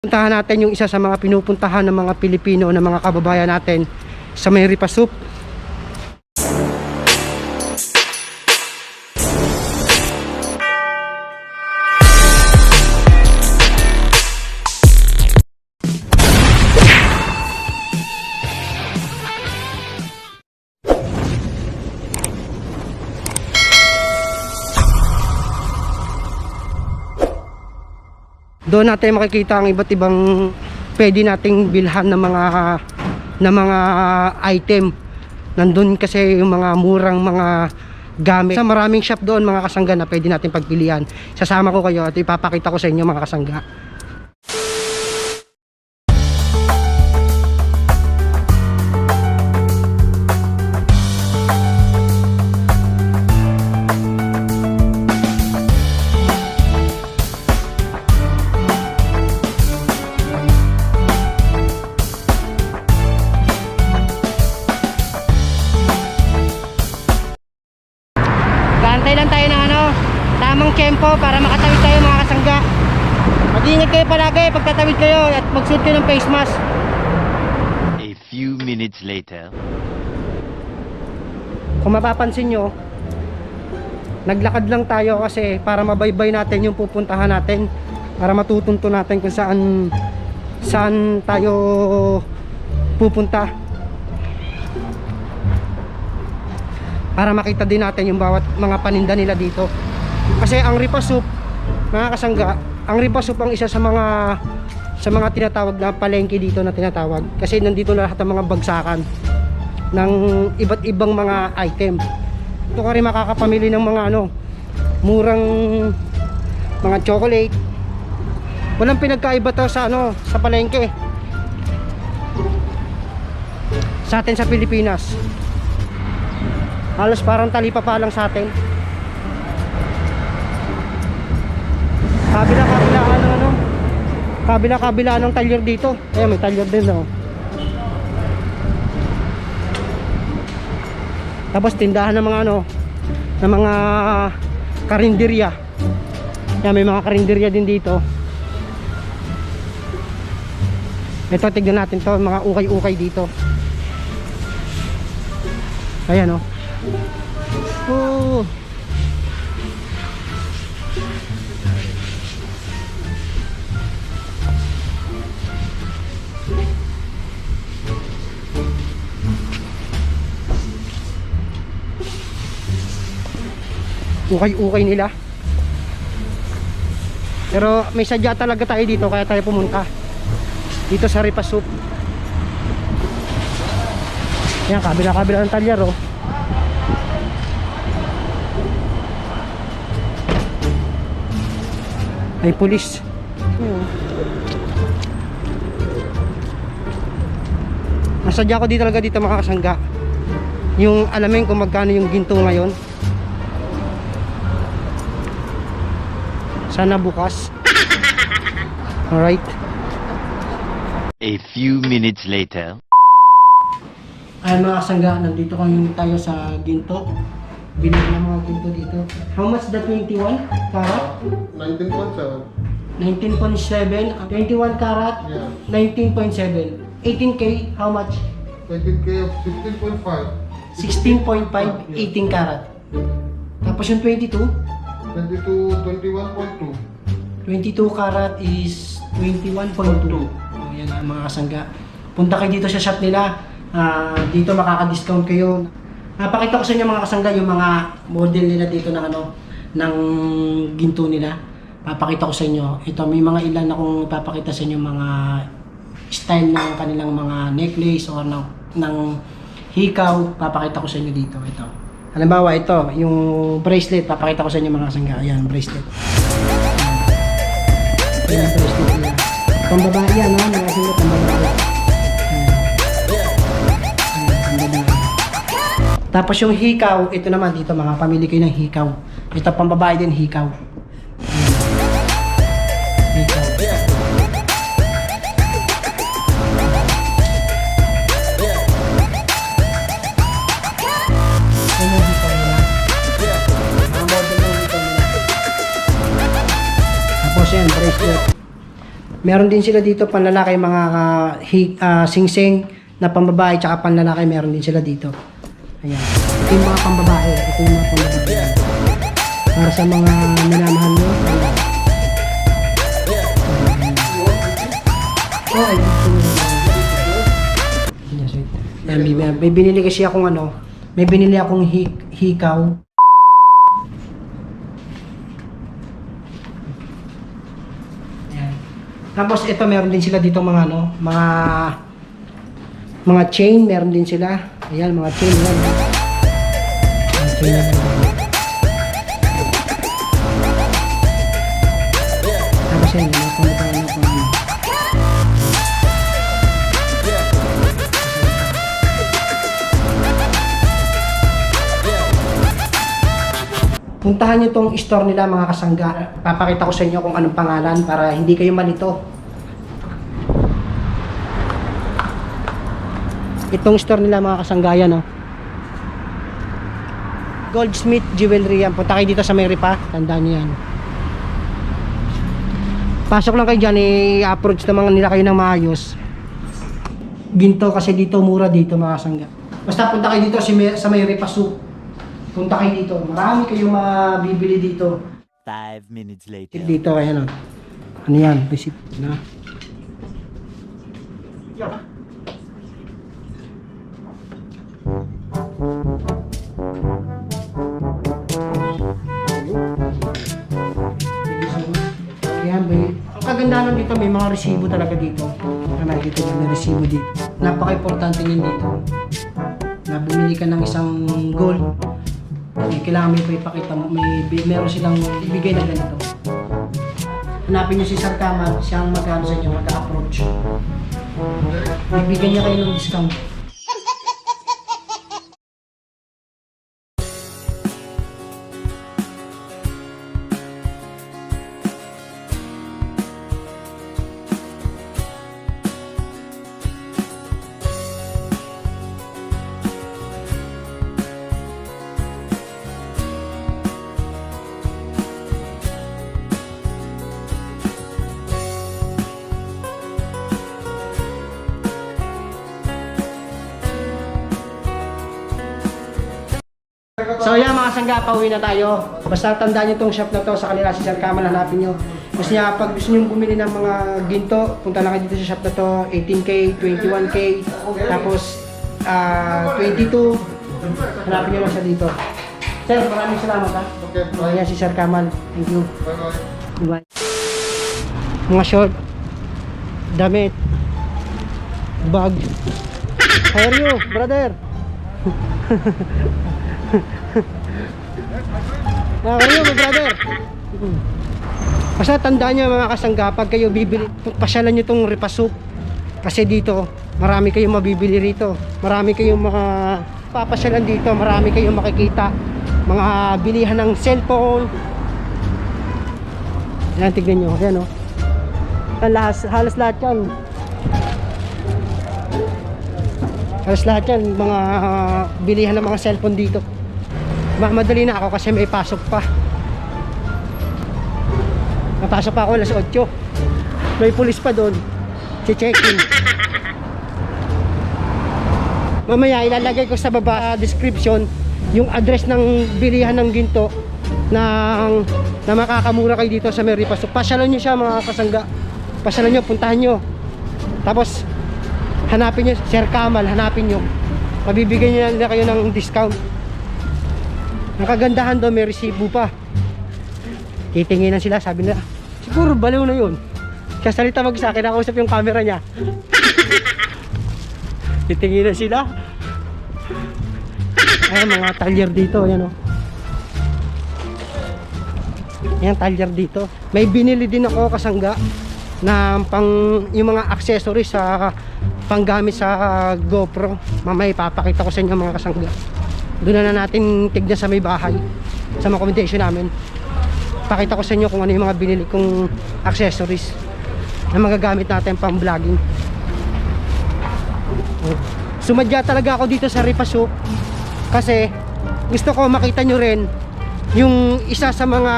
Puntahan natin yung isa sa mga pinupuntahan ng mga Pilipino ng mga kababayan natin sa may Ripasup. Doon natin makikita ang iba't ibang pwede nating bilhan ng mga ng mga item. Nandun kasi yung mga murang mga gamit. Sa maraming shop doon mga kasangga na pwede natin pagpilian. Sasama ko kayo at ipapakita ko sa inyo mga kasangga. Magsuot kayo ng face mask. A few minutes later. Kung mapapansin nyo, naglakad lang tayo kasi para mabaybay natin yung pupuntahan natin para matutunto natin kung saan saan tayo pupunta para makita din natin yung bawat mga paninda nila dito kasi ang Ripasup mga kasangga ang Ripasup ang isa sa mga sa mga tinatawag na palengke dito na tinatawag. Kasi nandito na lahat ng mga bagsakan ng iba't ibang mga item. Ito ka rin makakapamili ng mga ano murang mga chocolate. Walang pinagkaiba to sa ano sa palengke. Sa atin sa Pilipinas. Halos parang talipapa lang sa atin kabila kabila ano ano kabila kabila ng talyer dito ayun may talyer din oh Tapos tindahan ng mga ano, ng mga karinderya. Yan, may mga karinderya din dito. Ito, tignan natin to, mga ukay-ukay dito. Ayan, oh. Oh. Ukay-ukay nila. Pero may sadya talaga tayo dito kaya tayo pumunta. Dito sa Ripasup yan kabila kabila ng talyar oh. May pulis. Ayun. nasadya ko dito talaga dito mga kasangga. Yung alamin kung magkano yung ginto ngayon Sana bukas. Alright. A few minutes later. Ay mga kasangga, nandito kami tayo sa ginto. Bilhin ng mga ginto dito. How much the 21 karat? 19.7. 19.7. 21 karat? Yeah. 19.7. 18k, how much? 20k of 16.5. 16.5, 18 karat. Tapos yung 22? 22, 21.2. 22 karat is 21.2. Oh, yan ang mga kasangga. Punta kayo dito sa shop nila. Ah, dito makaka-discount kayo. Napakita ko sa inyo mga kasangga yung mga model nila dito ng ano ng ginto nila. Papakita ko sa inyo. Ito may mga ilan akong ipapakita sa inyo mga style ng kanilang mga necklace or ng ng hikaw. Papakita ko sa inyo dito. Ito. Halimbawa ito, yung bracelet, papakita ko sa inyo mga kasangga. Ayan, bracelet. Ayan, bracelet nila. Pambabae yan, ha? Mga pambabae. Ayan. Ayan, pambabae. Tapos yung hikaw, ito naman dito mga pamili kayo ng hikaw. Ito pambabae din hikaw. Meron din sila dito panlalaki mga uh, ah, sing-sing na pambabae tsaka panlalaki meron din sila dito. Ayan. Ito yung mga pambabae. Ito yung mga pambabae. Para sa mga minamahal nyo. Ayan. Oh, wait. Ayan, may, may binili kasi akong ano, may binili akong hi, hikaw. Ayan. Tapos ito meron din sila dito mga ano, mga mga chain meron din sila. Ayan, mga chain yan. Chain yan. Tapos yan, mga Puntahan nyo tong store nila mga kasangga. Papakita ko sa inyo kung anong pangalan para hindi kayo malito. Itong store nila mga kasanggayan, no? Goldsmith Jewelry yan. Punta kayo dito sa Mary pa. Tandaan nyo yan. Pasok lang kayo dyan, i-approach naman nila kayo ng maayos. Ginto kasi dito, mura dito mga kasangga. Basta punta kayo dito May- sa Mary Pasu. Punta kayo dito. Marami kayong mabibili dito. Five minutes later. Dito, ayan o. Ano yan? Receipt na. Ayan, may, ang kagandahan dito, may mga resibo talaga dito. Na nakikita nyo, may resibo dito. Napaka-importante yun dito. Na bumili ka ng isang gold, may kailangan may ipakita mo, may, meron silang ibigay na ganito. Hanapin nyo si Sir Kamal, siya ang mag-ano sa inyo, mag-approach. Bibigyan niya kayo ng discount. So yan mga sangga, pauwi na tayo. Basta tandaan nyo itong shop na to sa kanila si Sir Kamal, hanapin nyo. Gusto niya, pag gusto nyo bumili ng mga ginto, punta lang kayo dito sa shop na to, 18K, 21K, tapos ah 22, hanapin nyo lang siya dito. Sir, maraming salamat ha. Okay, So yan si Sir Kamal, thank you. bye-bye. Bye. Mga short, damit, bag. How are you, brother? You, my brother? Basta tandaan nyo mga kasangga, pag kayo bibili, pasyalan nyo itong repasok. Kasi dito, marami kayong mabibili rito. Marami kayong mga papasyalan dito, marami kayong makikita. Mga bilihan ng cellphone, Ayan, tignan nyo. Ayan, o. Halos, halos lahat yan. Halos lahat yan. Mga ah, bilihan ng mga cellphone dito. Mamadali na ako kasi may pasok pa. Napasok pa ako alas 8. May pulis pa doon. Si-check-in. Mamaya ilalagay ko sa baba ah, description yung address ng bilihan ng ginto na na makakamura kayo dito sa Mary Pasok. Pasyalan nyo siya mga kasangga. Pasyalan nyo, puntahan nyo. Tapos hanapin nyo, Sir Kamal, hanapin nyo. Mabibigyan nyo nila kayo ng discount. Ang kagandahan doon, may resibo pa. Titinginan sila, sabi nila, siguro baliw na yun. Kaya salita mag sa akin, nakausap yung camera niya. Titinginan sila. Ayan, mga talyer dito, ayan o. Ayan, talyer dito. May binili din ako kasangga na pang yung mga accessories sa panggamit sa GoPro. Mamaya ipapakita ko sa inyo mga kasangga. Doon na natin tignan sa may bahay sa mga accommodation namin. Pakita ko sa inyo kung ano yung mga binili kong accessories na magagamit natin pang vlogging. Sumadya talaga ako dito sa Ripasuk kasi gusto ko makita nyo rin yung isa sa mga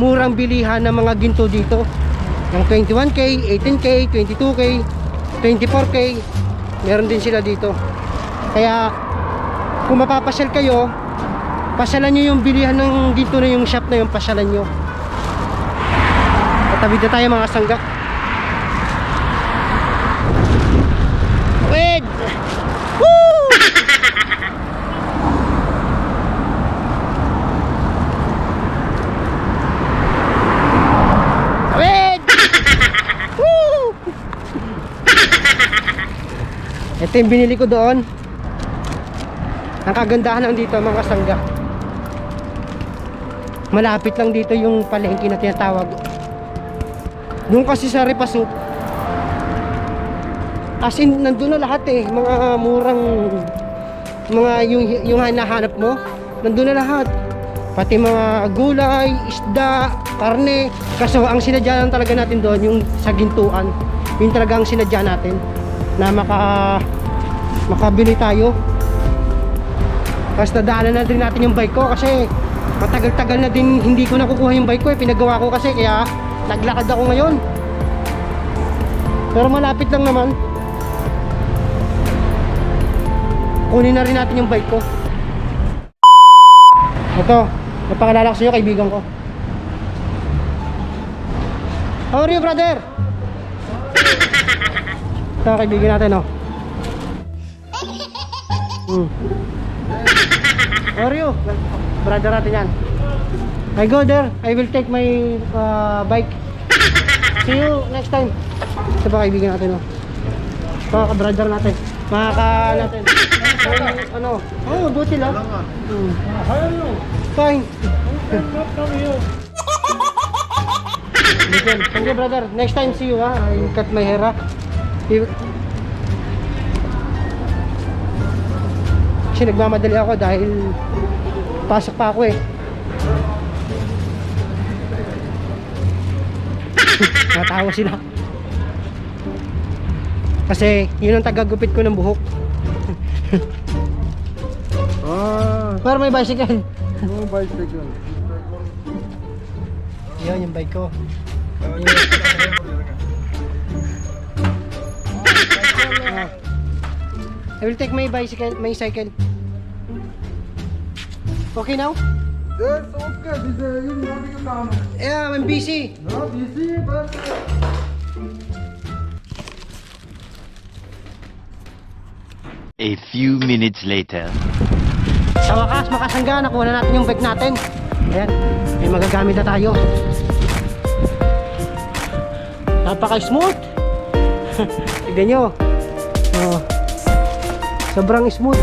murang bilihan ng mga ginto dito Yung 21K, 18K, 22K, 24K. Meron din sila dito. Kaya kung mapapasyal kayo, pasyalan nyo yung bilihan ng dito na yung shop na yung pasyalan nyo. Tatawid na tayo mga sangga. Wait! Woo! Wait! Woo! Ito yung binili ko doon. Ang kagandahan lang dito mga sangga. Malapit lang dito yung palengke na tinatawag. Doon kasi sa Repasok. As in, nandun na lahat eh. Mga murang, mga yung, yung hinahanap mo, nandun na lahat. Pati mga gulay, isda, karne. Kaso ang sinadya lang talaga natin doon, yung sa gintuan. Yun talaga ang sinadya natin. Na maka, makabili tayo. Tapos nadaanan na din natin yung bike ko kasi matagal-tagal na din hindi ko nakukuha yung bike ko eh. Pinagawa ko kasi kaya naglakad ako ngayon. Pero malapit lang naman. Kunin na rin natin yung bike ko. Ito, napakilala ko sa inyo, kaibigan ko. How are you, brother? Ito, kaibigan natin, oh. Hmm. How are you? Brother natin yan. I go there. I will take my uh, bike. See you next time. Ito ba kaibigan natin, oh. Mga ka-brother natin. Mga ka natin. Ano? Oh, buti lang. Hmm. Fine. Listen, thank you brother. Next time see you ha. I cut my hair ha. Kasi nagmamadali ako dahil pasok pa ako eh. Natawa sila. Kasi yun ang tagagupit ko ng buhok. Ah, Pero may bicycle. no bicycle. Yan yung bike ko. Ah. I will take my bicycle, my cycle. Okay now? Yes, okay. This is yung nabi ko tama. Yeah, I'm busy. No, busy, but... A few minutes later. Sa wakas, makasangga, nakuha na natin yung bike natin. Ayan, may magagamit na tayo. Napaka-smooth. Tignan nyo. Oh. Sobrang smooth.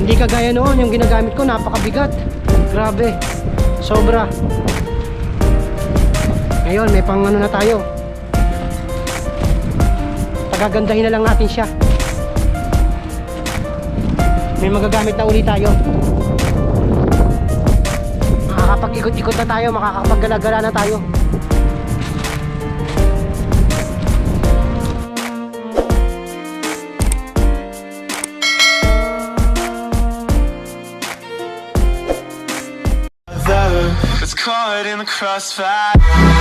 Hindi kagaya noon, yung ginagamit ko, napakabigat. Grabe. Sobra. Ngayon, may pang ano na tayo. Tagagandahin na lang natin siya may magagamit na uli tayo na tayo makakapag-gala-gala na tayo It's caught in the crossfire.